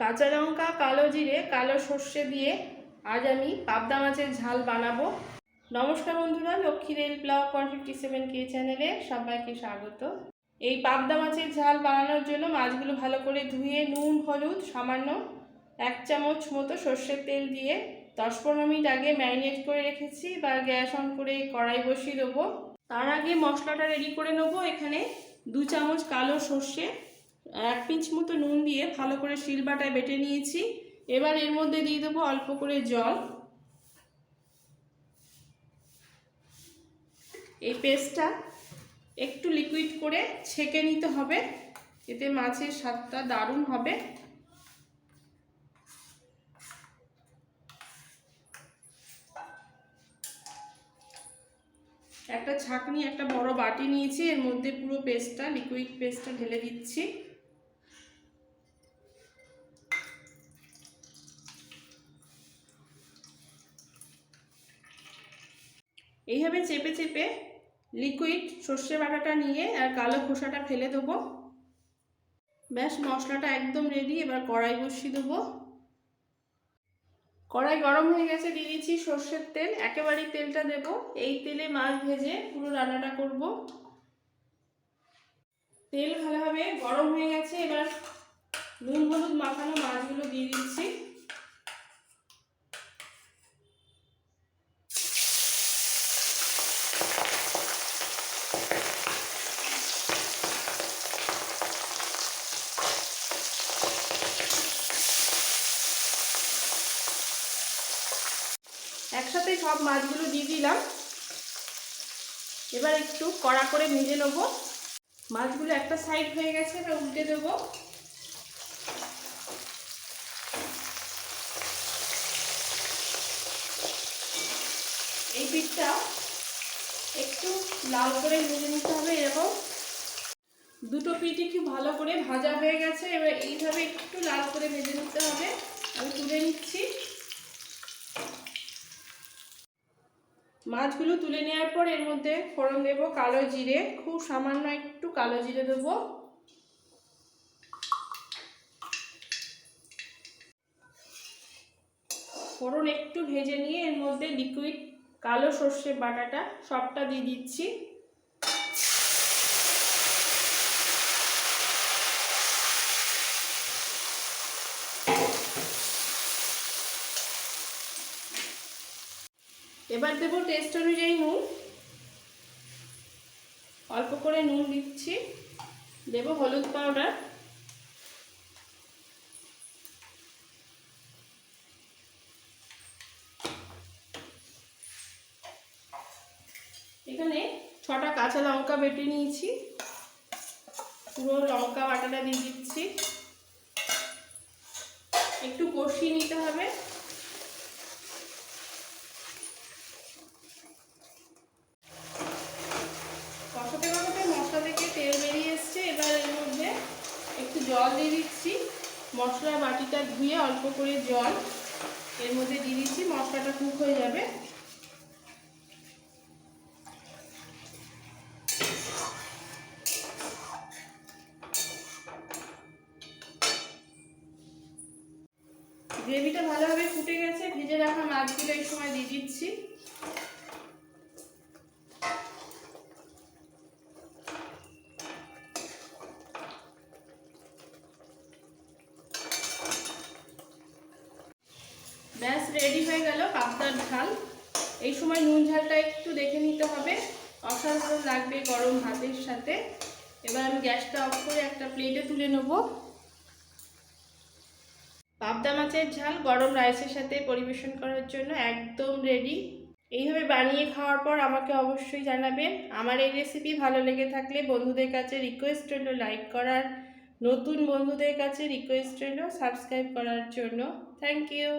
কাঁচা লঙ্কা, কালো জিরে, কালো সর্ষে দিয়ে আজ আমি পাবদা মাছের ঝাল বানাবো। নমস্কার বন্ধুরা, Lakshmi rail blog one fifty seven কে চ্যানেলে সবাইকে স্বাগত। এই পাবদা মাছের ঝাল বানানোর জন্য মাছগুলো ভালো করে ধুয়ে নুন, হলুদ, সামান্য এক চামচ মতো সর্ষের তেল দিয়ে দশ পনেরো মিনিট আগে ম্যারিনেট করে রেখেছি। বা গ্যাস অন করে কড়াই বসিয়ে দেবো। তার আগে মশলাটা রেডি করে নেব। এখানে দু চামচ কালো সর্ষে এক পিঞ্চ মতো নুন দিয়ে ভালো করে শিলবাটায় বেটে নিয়েছি। এবার এর মধ্যে দিয়ে দেবো অল্প করে জল। এই পেস্টটা একটু লিকুইড করে ছেঁকে নিতে হবে, এতে মাছের স্বাদটা দারুণ হবে। একটা ছাঁকনি, একটা বড় বাটি নিয়েছি, এর মধ্যে পুরো পেস্টটা লিকুইড পেস্টটা ঢেলে দিচ্ছি। এইভাবে চেপে চেপে লিকুইড সর্ষে বাটাটা নিয়ে আর কালো খোসাটা ফেলে দেবো। ব্যাস, মশলাটা একদম রেডি এবার কড়াই বসিয়ে দেবো। কড়াই গরম হয়ে গেছে, দিয়ে দিচ্ছি সর্ষের তেল। একেবারেই তেলটা দেব। এই তেলে মাছ ভেজে পুরো রান্নাটা করব। তেল ভালোভাবে গরম হয়ে গেছে, এবার নুন হলুদ মাখানো মাছগুলো দিয়ে দিচ্ছি। একসাথে সব মাছগুলো দিয়ে দিলাম। এবার একটু কড়া করে ভেজে নেব। মাছগুলো একটা সাইড হয়ে গেছে, এবার উল্টে দেবো। এই পিঠটা একটু লাল করে ভেজে নিতে হবে এরকম। দুটো পিঠই খুব ভালো করে ভাজা হয়ে গেছে, এবার এইভাবে একটু লাল করে ভেজে নিতে হবে আমি তুলে নিচ্ছি মাছগুলো তুলে নেওয়ার পর এর মধ্যে ফোড়ন দেব কালো জিরে, খুব সামান্য একটু কালো জিরে দেবো। ফোড়ন একটু ভেজে নিয়ে এর মধ্যে লিকুইড কালো সর্ষে বাটাটা সবটা দিয়ে দিচ্ছি। এবার দেবো টেস্ট অনুযায়ী নুন। অল্প করে নুন দিচ্ছি। দেবো হলুদ পাউডার এখানে ছটা কাঁচা লঙ্কা বেটে নিয়েছি। পুরো লঙ্কা বাটাটা দিয়ে দিচ্ছি। একটু কষিয়ে নিতে হবে কষাতে কষাতে মশলা থেকে তেল বেরিয়ে এসছে এবার এর মধ্যে একটু জল দিয়ে দিচ্ছি। মশলা বাটিটা ধুয়ে অল্প করে জল এর মধ্যে দিয়ে দিচ্ছি, মশলাটা কুক হয়ে যাবে। গ্রেভিটা ভালোভাবে ফুটে গেছে, ভেজে রাখা মাছগুলো এই সময় দিয়ে দিচ্ছি। ব্যাস রেডি হয়ে গেল পাবদার ঝাল। এই সময় নুন ঝালটা একটু দেখে নিতে হবে। অসাধারণ লাগবে গরম ভাতের সাথে। এবার আমি গ্যাসটা অফ করে একটা প্লেটে তুলে নেব। পাবদা মাছের ঝাল গরম রাইসের সাথে পরিবেশন করার জন্য একদম রেডি এইভাবে বানিয়ে খাওয়ার পর আমাকে অবশ্যই জানাবেন। আমার এই রেসিপি ভালো লেগে থাকলে বন্ধুদের কাছে রিকোয়েস্ট রইল লাইক করার। নতুন বন্ধুদের কাছে রিকোয়েস্ট রইল সাবস্ক্রাইব করার জন্য। Thank you